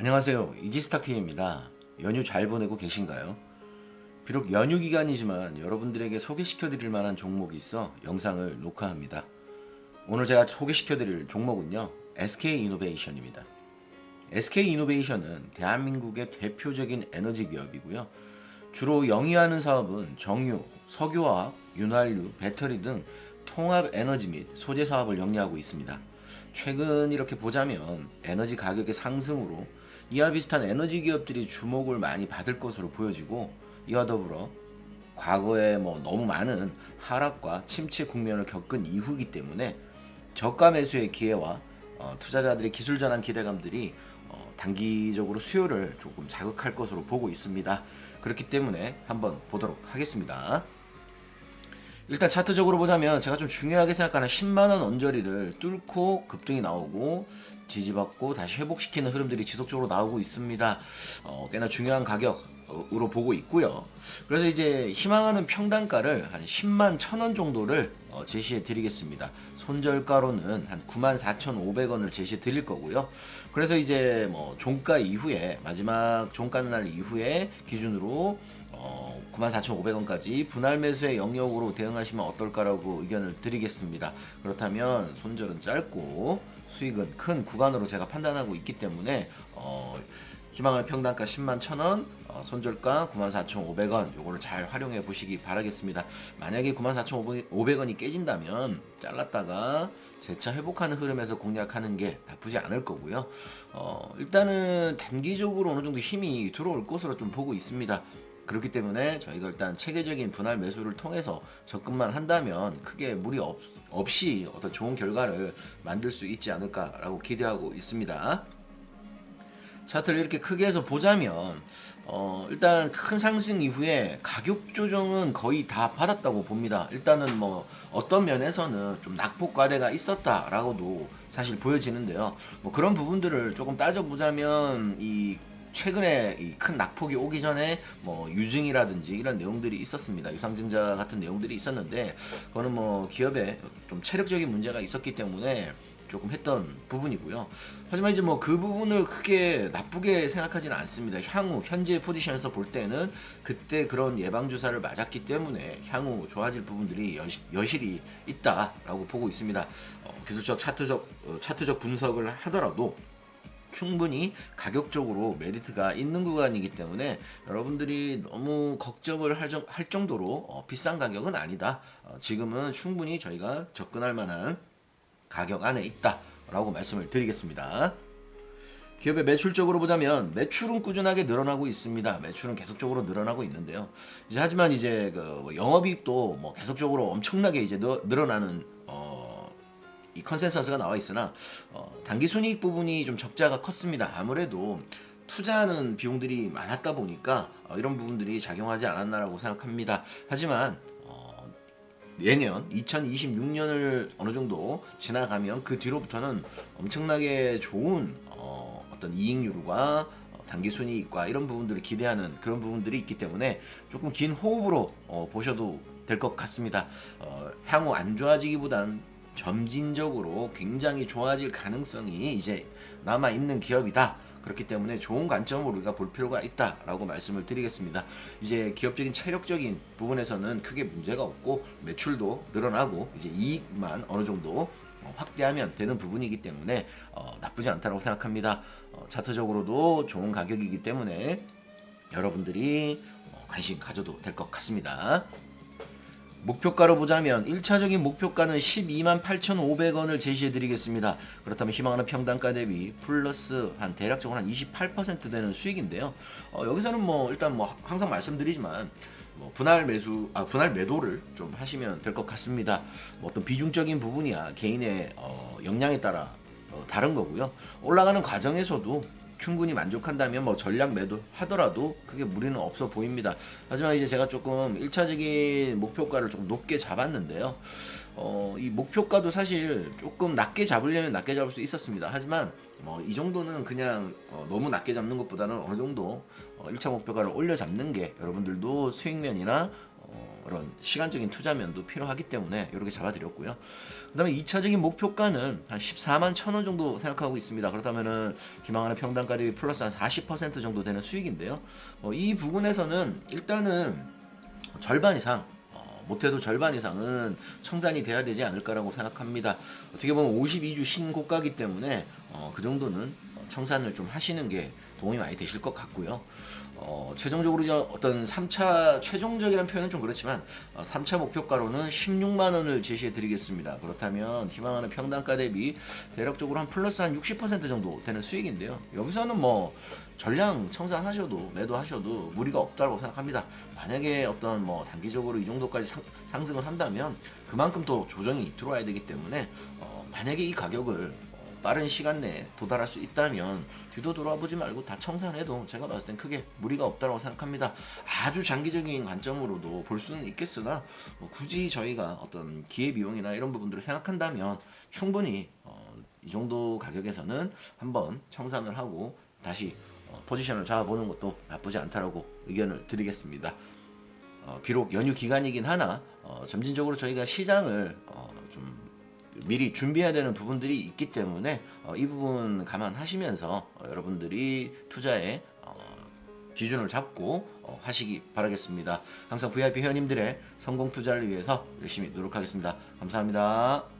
안녕하세요. 이지스타TV입니다. 연휴 잘 보내고 계신가요? 비록 연휴 기간이지만 여러분들에게 소개시켜 드릴 만한 종목이 있어 영상을 녹화합니다. 오늘 제가 소개시켜 드릴 종목은요. SK이노베이션입니다. SK이노베이션은 대한민국의 대표적인 에너지 기업이고요. 주로 영위하는 사업은 정유, 석유화학, 윤활유, 배터리 등 통합 에너지 및 소재 사업을 영위하고 있습니다. 최근 이렇게 보자면 에너지 가격의 상승으로 이와 비슷한 에너지 기업들이 주목을 많이 받을 것으로 보여지고 이와 더불어 과거에 뭐 너무 많은 하락과 침체 국면을 겪은 이후이기 때문에 저가 매수의 기회와 어, 투자자들의 기술 전환 기대감들이 어, 단기적으로 수요를 조금 자극할 것으로 보고 있습니다. 그렇기 때문에 한번 보도록 하겠습니다. 일단 차트적으로 보자면 제가 좀 중요하게 생각하는 10만원 언저리를 뚫고 급등이 나오고 지지받고 다시 회복시키는 흐름들이 지속적으로 나오고 있습니다. 어, 꽤나 중요한 가격으로 보고 있고요. 그래서 이제 희망하는 평단가를 한 10만 1000원 정도를 어, 제시해 드리겠습니다. 손절가로는 한 94,500원을 제시해 드릴 거고요. 그래서 이제 뭐 종가 이후에 마지막 종가 날 이후에 기준으로 어, 94,500원까지 분할 매수의 영역으로 대응하시면 어떨까라고 의견을 드리겠습니다. 그렇다면 손절은 짧고 수익은 큰 구간으로 제가 판단하고 있기 때문에 어, 희망을 평단가 10만 1,000원, 어, 손절가 94,500원 요거를 잘 활용해 보시기 바라겠습니다. 만약에 94,500원이 깨진다면 잘랐다가 재차 회복하는 흐름에서 공략하는 게 나쁘지 않을 거고요. 어, 일단은 단기적으로 어느 정도 힘이 들어올 것으로 좀 보고 있습니다. 그렇기 때문에 저희가 일단 체계적인 분할 매수를 통해서 접근만 한다면 크게 무리 없, 없이 어떤 좋은 결과를 만들 수 있지 않을까라고 기대하고 있습니다. 차트를 이렇게 크게 해서 보자면 어, 일단 큰 상승 이후에 가격 조정은 거의 다 받았다고 봅니다. 일단은 뭐 어떤 면에서는 좀 낙폭 과대가 있었다라고도 사실 보여지는데요. 뭐 그런 부분들을 조금 따져보자면 이 최근에 이큰 낙폭이 오기 전에 뭐 유증이라든지 이런 내용들이 있었습니다. 유상증자 같은 내용들이 있었는데 그거는 뭐 기업에 좀 체력적인 문제가 있었기 때문에 조금 했던 부분이고요. 하지만 이제 뭐 그 부분을 크게 나쁘게 생각하지는 않습니다. 향후 현재 포지션에서 볼 때는 그때 그런 예방 주사를 맞았기 때문에 향후 좋아질 부분들이 여시, 여실히 있다라고 보고 있습니다. 어, 기술적 차트적 어, 차트적 분석을 하더라도 충분히 가격적으로 메리트가 있는 구간이기 때문에 여러분들이 너무 걱정을 할, 정, 할 정도로 어, 비싼 가격은 아니다. 어, 지금은 충분히 저희가 접근할 만한 가격 안에 있다라고 말씀을 드리겠습니다. 기업의 매출적으로 보자면 매출은 꾸준하게 늘어나고 있습니다. 매출은 계속적으로 늘어나고 있는데요. 이제 하지만 이제 그뭐 영업이익도 뭐 계속적으로 엄청나게 이제 늘- 늘어나는 어, 이 컨센서스가 나와 있으나 어, 단기 순이익 부분이 좀 적자가 컸습니다. 아무래도 투자하는 비용들이 많았다 보니까 어, 이런 부분들이 작용하지 않았나라고 생각합니다. 하지만 어, 내년 2026년을 어느 정도 지나가면 그 뒤로부터는 엄청나게 좋은 어, 어떤 이익률과 어, 단기 순이익과 이런 부분들을 기대하는 그런 부분들이 있기 때문에 조금 긴 호흡으로 어, 보셔도 될 것 같습니다. 어, 향후 안 좋아지기보단 점진적으로 굉장히 좋아질 가능성이 이제 남아 있는 기업이다. 그렇기 때문에 좋은 관점으로 우리가 볼 필요가 있다라고 말씀을 드리겠습니다. 이제 기업적인 체력적인 부분에서는 크게 문제가 없고 매출도 늘어나고 이제 이익만 어느 정도 어, 확대하면 되는 부분이기 때문에 어, 나쁘지 않다고 생각합니다. 어, 차트적으로도 좋은 가격이기 때문에 여러분들이 어, 관심 가져도 될 것 같습니다. 목표가로 보자면 1차적인 목표가는 12만 8,500원을 제시해 드리겠습니다. 그렇다면 희망하는 평단가 대비 플러스 한 대략적으로 한 28% 되는 수익인데요. 어, 여기서는 뭐 일단 뭐 항상 말씀드리지만 뭐 분할 매수 아 분할 매도를 좀 하시면 될 것 같습니다. 뭐 어떤 비중적인 부분이야 개인의 어, 역량에 따라 어, 다른 거고요. 올라가는 과정에서도 충분히 만족한다면 뭐 전략 매도 하더라도 크게 무리는 없어 보입니다. 하지만 이제 제가 조금 1차적인 목표가를 조금 높게 잡았는데요. 어, 이 목표가도 사실 조금 낮게 잡으려면 낮게 잡을 수 있었습니다. 하지만 뭐 이 정도는 그냥 어, 너무 낮게 잡는 것보다는 어느 정도 어, 1차 목표가를 올려 잡는 게 여러분들도 수익면이나 그런 시간적인 투자 면도 필요하기 때문에 이렇게 잡아드렸고요. 그 다음에 2차적인 목표가는 한 14만 천 원 정도 생각하고 있습니다. 그렇다면은 희망하는 대비 플러스 한 40% 정도 되는 수익인데요. 어, 이 부분에서는 일단은 절반 이상 어, 못해도 절반 이상은 청산이 돼야 되지 않을까라고 생각합니다. 어떻게 보면 52주 신고가기 때문에 어, 그 정도는 청산을 좀 하시는 게 도움이 많이 되실 것 같고요. 어, 최종적으로 이제 어떤 3차 최종적이라는 표현은 좀 그렇지만 어, 3차 목표가로는 16만 원을 제시해 드리겠습니다. 그렇다면 희망하는 평단가 대비 대략적으로 한 플러스 한 60% 정도 되는 수익인데요. 여기서는 뭐 전량 청산하셔도 매도하셔도 무리가 없다고 생각합니다. 만약에 어떤 뭐 단기적으로 이 정도까지 상, 상승을 한다면 그만큼 또 조정이 들어와야 되기 때문에 어, 만약에 이 가격을 어, 빠른 시간 내에 도달할 수 있다면 뒤도 돌아보지 말고 다 청산해도 제가 봤을 땐 크게 무리가 없다고 생각합니다. 아주 장기적인 관점으로도 볼 수는 있겠으나 뭐 굳이 저희가 어떤 기회 비용이나 이런 부분들을 생각한다면 충분히 어, 이 정도 가격에서는 한번 청산을 하고 다시 어, 포지션을 잡아보는 것도 나쁘지 않다라고 의견을 드리겠습니다. 어, 비록 연휴 기간이긴 하나 어, 점진적으로 저희가 시장을 어, 좀 미리 준비해야 되는 부분들이 있기 때문에 어, 이 부분 감안하시면서 어, 여러분들이 투자에 어, 기준을 잡고 어, 하시기 바라겠습니다. 항상 VIP 회원님들의 성공 투자를 위해서 열심히 노력하겠습니다. 감사합니다.